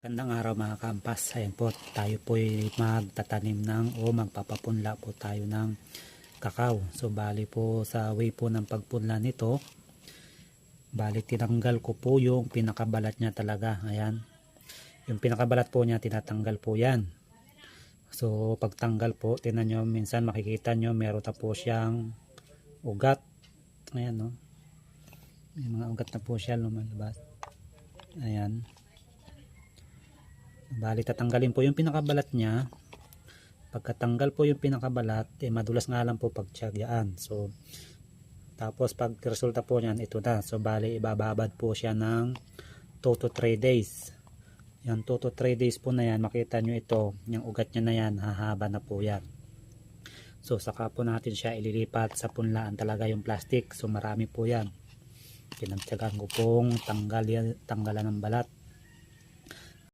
Gandang araw mga kampas. Ayan po, tayo po magtatanim ng o magpapapunla po tayo ng kakao. So bali po sa way po ng pagpunla nito, bali tinanggal ko po yung pinakabalat niya talaga. Ayan. Yung pinakabalat po niya, tinatanggal po yan. So pagtanggal po, tinan nyo, minsan makikita nyo, meron na po siyang ugat. Ayan no. May mga ugat na po siya lumalabas. Ayan. Bali, tatanggalin po yung pinakabalat niya. Pagkatanggal po yung pinakabalat, eh, madulas nga lang po pagtsagyaan. So, tapos pag resulta po niyan, ito na. So, bali, ibababad po siya ng 2 to 3 days. Yan, 2 to 3 days po na yan, makita nyo ito, yung ugat niya na yan, hahaba na po yan. So, saka po natin siya ililipat sa punlaan talaga yung plastic. So, marami po yan. Pinagtyagaan ko pong tanggal tanggalan ng balat